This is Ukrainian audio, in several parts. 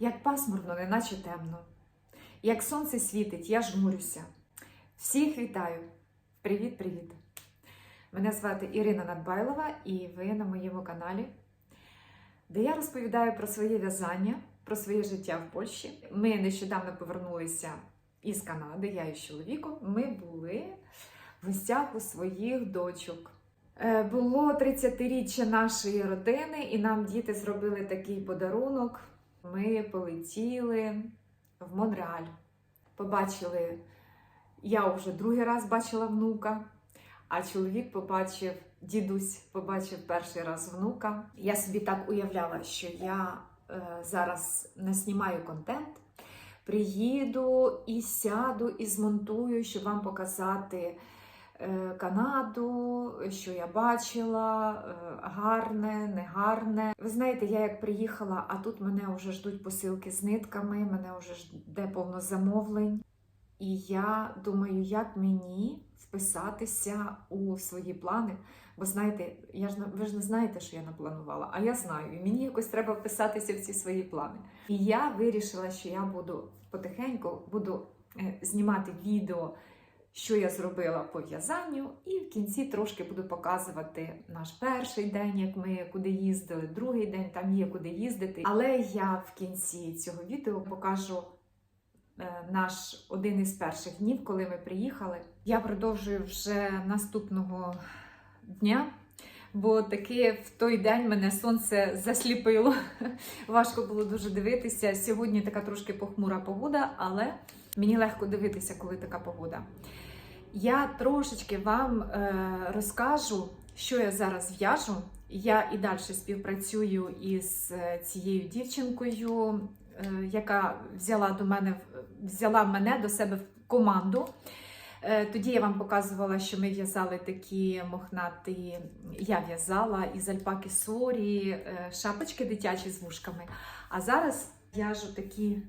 Як пасмурно, неначе темно. Як сонце світить, я жмурюся. Всіх вітаю! Привіт-привіт! Мене звати Ірина Надбайлова, і ви на моєму каналі, де я розповідаю про своє в'язання, про своє життя в Польщі. Ми нещодавно повернулися із Канади, я із чоловіком. Ми були в гостях у своїх дочок. Е, Було 30-річчя нашої родини, і нам діти зробили такий подарунок. Ми полетіли в Монреаль. Побачили, я вже другий раз бачила внука, а чоловік побачив, дідусь побачив перший раз внука. Я собі так уявляла, що я е, зараз не знімаю контент. Приїду і сяду і змонтую, щоб вам показати Канаду, що я бачила, е, гарне, негарне. Ви знаєте, я як приїхала, а тут мене вже ждуть посилки з нитками, мене вже жде повно замовлень. І я думаю, як мені вписатися у свої плани. Бо знаєте, я ж ви ж не знаєте, що я напланувала, а я знаю, і мені якось треба вписатися в ці свої плани. І я вирішила, що я буду потихеньку буду е, знімати відео, що я зробила по в'язанню, і в кінці трошки буду показувати наш перший день, як ми куди їздили, другий день там є куди їздити. Але я в кінці цього відео покажу е, наш один із перших днів, коли ми приїхали. Я продовжую вже наступного дня. Бо таки в той день мене сонце засліпило. Важко було дуже дивитися. Сьогодні така трошки похмура погода, але мені легко дивитися, коли така погода. Я трошечки вам е, розкажу, що я зараз в'яжу. Я і далі співпрацюю із е, цією дівчинкою, е, яка взяла до мене взяла мене до себе в команду. Тоді я вам показувала, що ми в'язали такі мохнаті, я в'язала із альпаки сорі, шапочки дитячі з вушками. А зараз в'яжу такі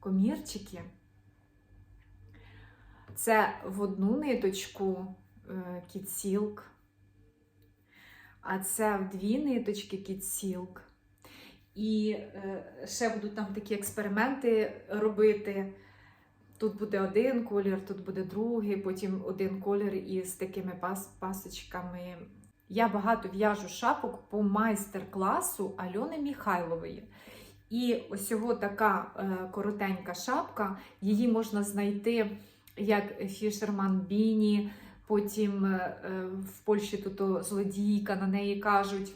комірчики. Це в одну ниточку е, кітсілк, а це в дві ниточки кітсілк. І е, ще буду там такі експерименти робити. Тут буде один колір, тут буде другий, потім один колір із такими пас пасочками. Я багато в'яжу шапок по майстер-класу Альони Міхайлової. І ось цього така е, коротенька шапка, її можна знайти як Фішерман Біні, потім е, в Польщі тут злодійка, на неї кажуть.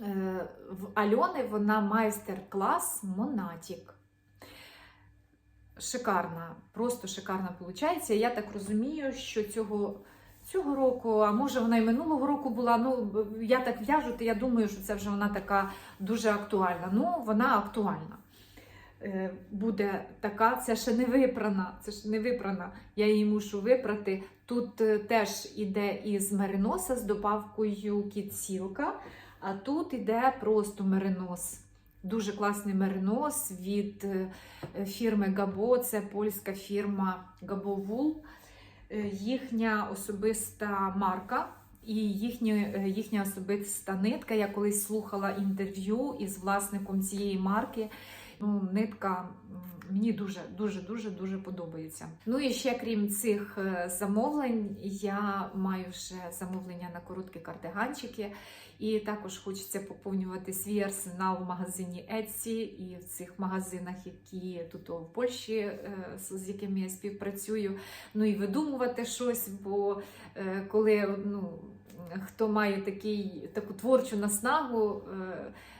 Е, в Альони вона майстер-клас Монатік. Шикарна, просто шикарна виходить. Я так розумію, що цього, цього року, а може вона і минулого року була. Ну, я так в'яжу, то я думаю, що це вже вона така дуже актуальна. Ну, вона актуальна. Е, Буде така, це ще не випрана. Це ж не випрана. Я її мушу випрати. Тут е, теж іде із мериноса з добавкою кітсілка, а тут іде просто меринос. Дуже класний меринос від е, фірми Габо, це польська фірма Габо Вул. Їхня особиста марка і їхня, їхня особиста нитка. Я колись слухала інтерв'ю із власником цієї марки. Ну, нитка мені дуже дуже дуже дуже подобається. Ну і ще крім цих е, замовлень, я маю ще замовлення на короткі кардиганчики. І також хочеться поповнювати свій арсенал в магазині Etsy і в цих магазинах, які тут в Польщі, е, з якими я співпрацюю. Ну і видумувати щось, бо е, коли ну, хто має такий, таку творчу наснагу,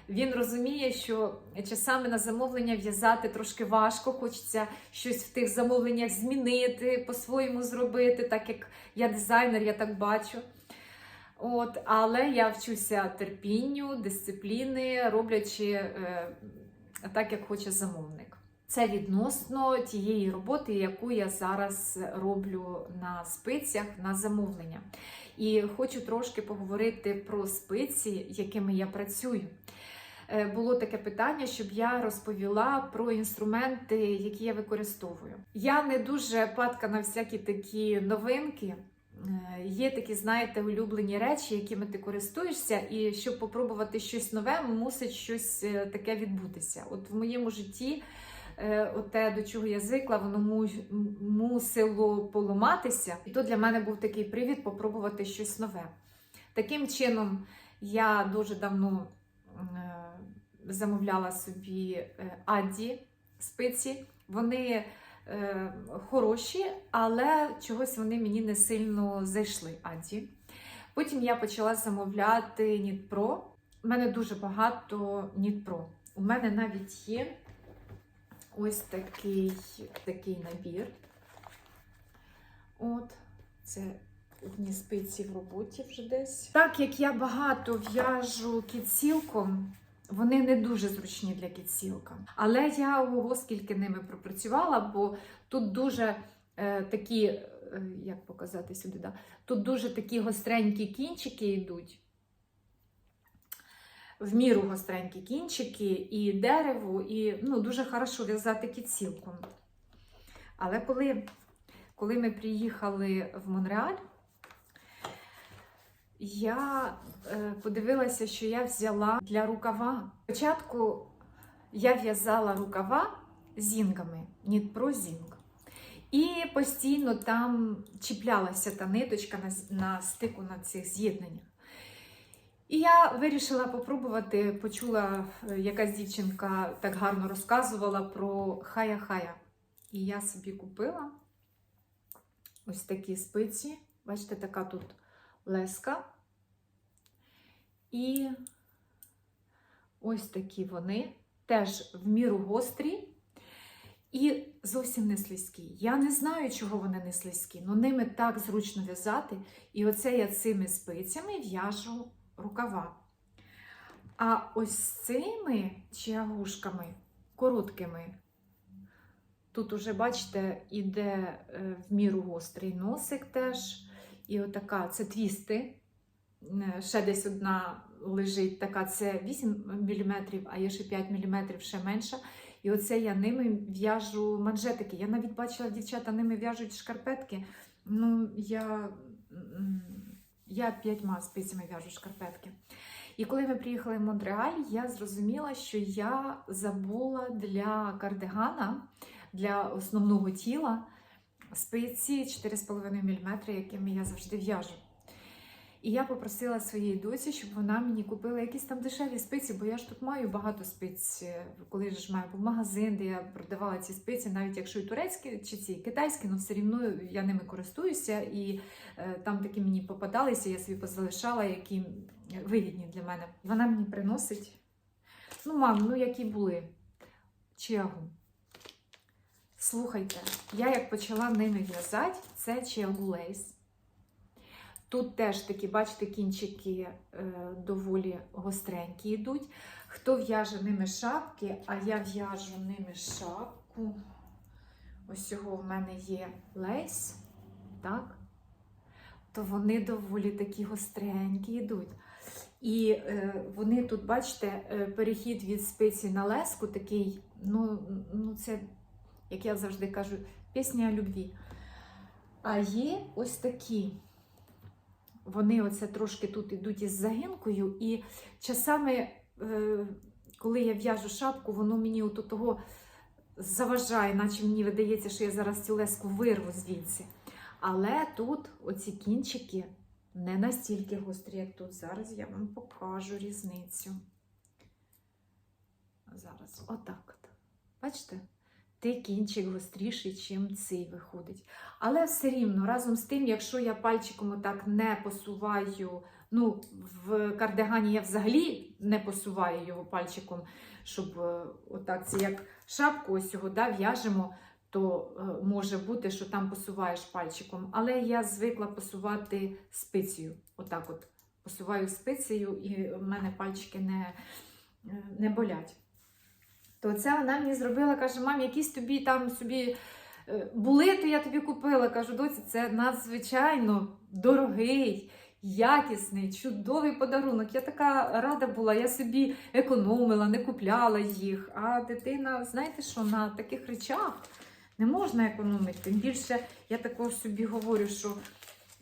він розуміє, що часами на замовлення в'язати трошки важко, хочеться щось в тих замовленнях змінити, по-своєму зробити, так як я дизайнер, я так бачу. От, але я вчуся терпінню, дисципліни, роблячи е, так, як хоче замовник. Це відносно тієї роботи, яку я зараз роблю на спицях на замовлення. І хочу трошки поговорити про спиці, якими я працюю. Е, Було таке питання, щоб я розповіла про інструменти, які я використовую. Я не дуже падка на всякі такі новинки. е, є такі, знаєте, улюблені речі, якими ти користуєшся, і щоб попробувати щось нове, мусить щось е, таке відбутися. От в моєму житті. е, Оте, до чого я звикла, воно мусило поламатися. І то для мене був такий привід попробувати щось нове. Таким чином, я дуже давно замовляла собі е, Адді спиці. Вони е, хороші, але чогось вони мені не сильно зайшли. Адді. Потім я почала замовляти Нітпро. У мене дуже багато Нітпро. У мене навіть є ось такий, такий набір. От, це одні спиці в роботі вже десь. Так як я багато в'яжу кіцілком, вони не дуже зручні для кіцілка. Але я ого, скільки ними пропрацювала, бо тут дуже е, такі, е, як показати сюди, да? тут дуже такі гостренькі кінчики йдуть. В міру гостренькі кінчики і дерево, і ну, дуже хорошо в'язати кіцілком. Але коли, коли ми приїхали в Монреаль, я е, подивилася, що я взяла для рукава. Спочатку я в'язала рукава зінгами, Нітпро зінг. І постійно там чіплялася та ниточка на, на стику на цих з'єднаннях. І я вирішила попробувати, почула, е, якась дівчинка так гарно розказувала про хая-хая. І я собі купила ось такі спиці. Бачите, така тут леска. І ось такі вони, теж в міру гострі і зовсім не слизькі. Я не знаю, чого вони не слизькі, але ними так зручно в'язати. І оце я цими спицями в'яжу рукава. А ось цими чиагушками короткими. Тут уже, бачите, іде е, в міру гострий носик теж. І отака це твісти. Е, Ще десь одна лежить така, це 8 мм, а є ще 5 мм, ще менша. І оце я ними в'яжу манжетики. Я навіть бачила, дівчата ними в'яжуть шкарпетки. Ну, я, я п'ятьма спицями в'яжу шкарпетки. І коли ми приїхали в Монреаль, я зрозуміла, що я забула для кардигана, для основного тіла спиці 4,5 мм, якими я завжди в'яжу. І я попросила своїй доці, щоб вона мені купила якісь там дешеві спиці, бо я ж тут маю багато спиць, е, коли ж маю був магазин, де я продавала ці спиці, навіть якщо і турецькі чи ці китайські, але все рівно я ними користуюся. І е, там такі мені попадалися, я собі позалишала, які вигідні для мене. Вона мені приносить. Ну, мам, ну які були? Чиагу. Слухайте, я як почала ними в'язати, це чиагу лейс. Тут теж такі, бачите, кінчики е, доволі гостренькі йдуть. Хто в'яже ними шапки, а я в'яжу ними шапку. Ось цього в мене є лейс, так? То вони доволі такі гостренькі йдуть. І е, вони тут, бачите, е, перехід від спиці на леску такий, ну, ну це, як я завжди кажу, пісня любві. А є ось такі. Вони оце трошки тут ідуть із загинкою, і часами, е, коли я в'яжу шапку, воно мені от того заважає, наче мені видається, що я зараз цю леску вирву звідси. Але тут оці кінчики не настільки гострі, як тут. Зараз я вам покажу різницю. Зараз, отак от. Бачите? Той кінчик гостріший, чим цей виходить. Але все рівно, разом з тим, якщо я пальчиком отак не посуваю, ну, в кардигані я взагалі не посуваю його пальчиком, щоб е, отак, це як шапку ось його да, в'яжемо, то е, може бути, що там посуваєш пальчиком. Але я звикла посувати спицею. Отак от посуваю спицею, і в мене пальчики не, е, не болять. То це вона мені зробила, каже, мам, якісь тобі там собі е, були, то я тобі купила. Кажу, доці, це надзвичайно дорогий, якісний, чудовий подарунок. Я така рада була, я собі економила, не купляла їх. А дитина, знаєте що, на таких речах не можна економити. Тим більше я також собі говорю, що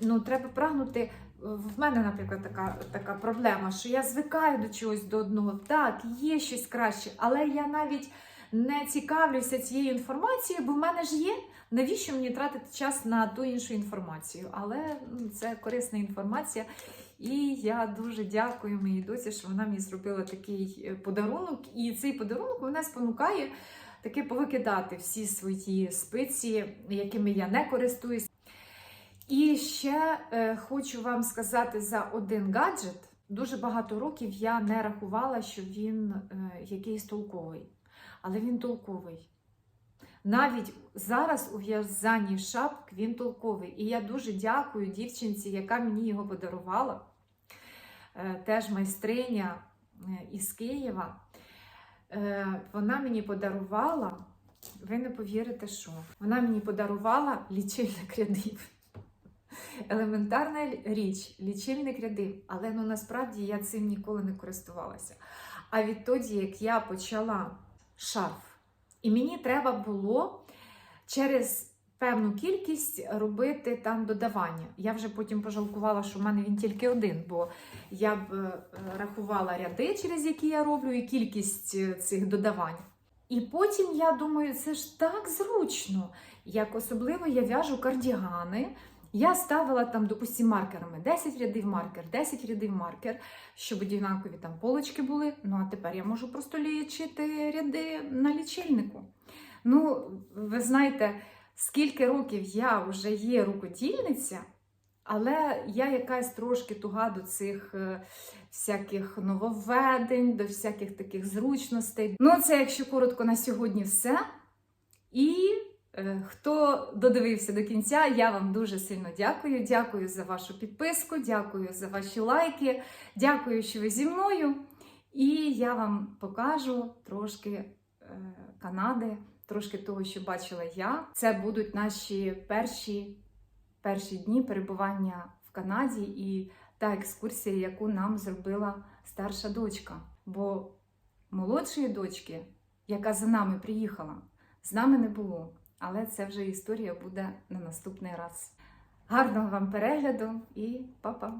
ну, треба прагнути. В мене, наприклад, така, така проблема, що я звикаю до чогось до одного. Так, є щось краще, але я навіть не цікавлюся цією інформацією, бо в мене ж є. Навіщо мені тратити час на ту іншу інформацію? Але це корисна інформація. І я дуже дякую моїй доці, що вона мені зробила такий е, подарунок. І цей подарунок мене спонукає таки повикидати всі свої спиці, якими я не користуюсь. І ще е, хочу вам сказати за один гаджет. Дуже багато років я не рахувала, що він е, якийсь толковий. Але він толковий. Навіть зараз у в'язанні шапк він толковий. І я дуже дякую дівчинці, яка мені його подарувала. Е, теж майстриня е, із Києва. Е, Вона мені подарувала, ви не повірите, що вона мені подарувала лічильник рядів. Елементарна річ, лічильник рядів, але ну насправді я цим ніколи не користувалася. А відтоді, як я почала шарф, і мені треба було через певну кількість робити там додавання. Я вже потім пожалкувала, що в мене він тільки один, бо я б е, рахувала ряди, через які я роблю, і кількість е, цих додавань. І потім я думаю, це ж так зручно, як особливо я в'яжу кардігани. Я ставила там, допустим, маркерами 10 рядів маркер, 10 рядів маркер, щоб однакові там полочки були. Ну а тепер я можу просто лічити ряди на лічильнику. Ну, ви знаєте, скільки років я вже є рукодільниця, але я якась трошки туга до цих е, всяких нововведень, до всяких таких зручностей. Ну, це, якщо коротко, на сьогодні все. І хто додивився до кінця, я вам дуже сильно дякую. Дякую за вашу підписку, дякую за ваші лайки, дякую, що ви зі мною. І я вам покажу трошки е, Канади, трошки того, що бачила я. Це будуть наші перші, перші дні перебування в Канаді і та екскурсія, яку нам зробила старша дочка. Бо молодшої дочки, яка за нами приїхала, з нами не було. Але це вже історія буде на наступний раз. Гарного вам перегляду і па-па!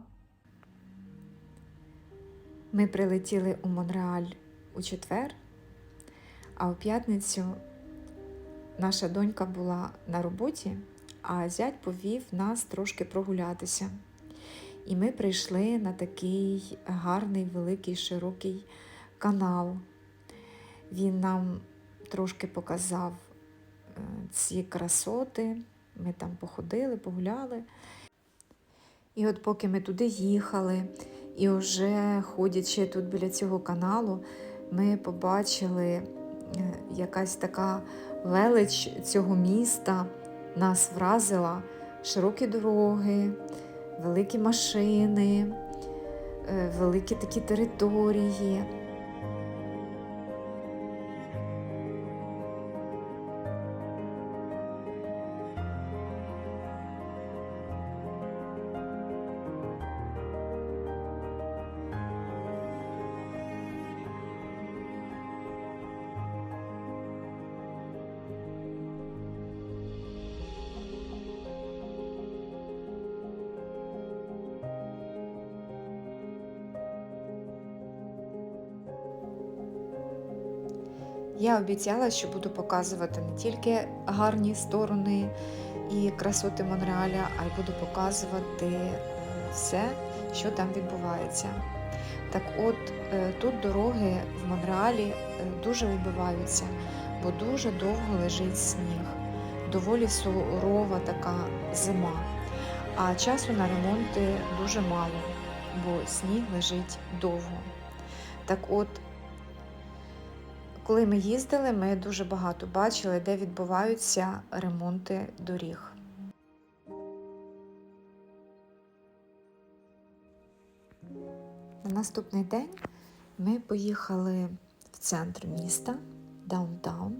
Ми прилетіли у Монреаль у четвер, а у п'ятницю наша донька була на роботі, а зять повів нас трошки прогулятися. І ми прийшли на такий гарний, великий, широкий канал. Він нам трошки показав ці красоти. Ми там походили, погуляли. І от поки ми туди їхали, і вже ходячи тут біля цього каналу, ми побачили е, якась така велич цього міста нас вразила широкі дороги, великі машини, е, великі такі території. Я обіцяла, що буду показувати не тільки гарні сторони і красоти Монреаля, а й буду показувати е, все, що там відбувається. Так от е, тут дороги в Монреалі е, дуже вибиваються, бо дуже довго лежить сніг, доволі сурова така зима, а часу на ремонти дуже мало, бо сніг лежить довго. Так от коли ми їздили, ми дуже багато бачили, де відбуваються ремонти доріг. На наступний день ми поїхали в центр міста, даунтаун,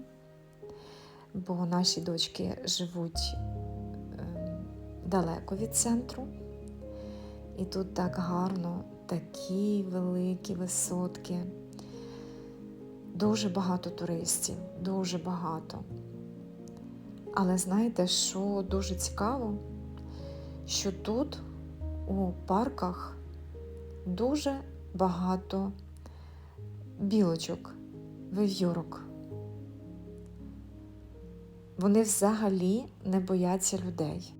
бо наші дочки живуть ем, далеко від центру. І тут так гарно, такі великі висотки. Дуже багато туристів, дуже багато. Але знаєте, що дуже цікаво, що тут у парках дуже багато білочок, вив'юрок. Вони взагалі не бояться людей.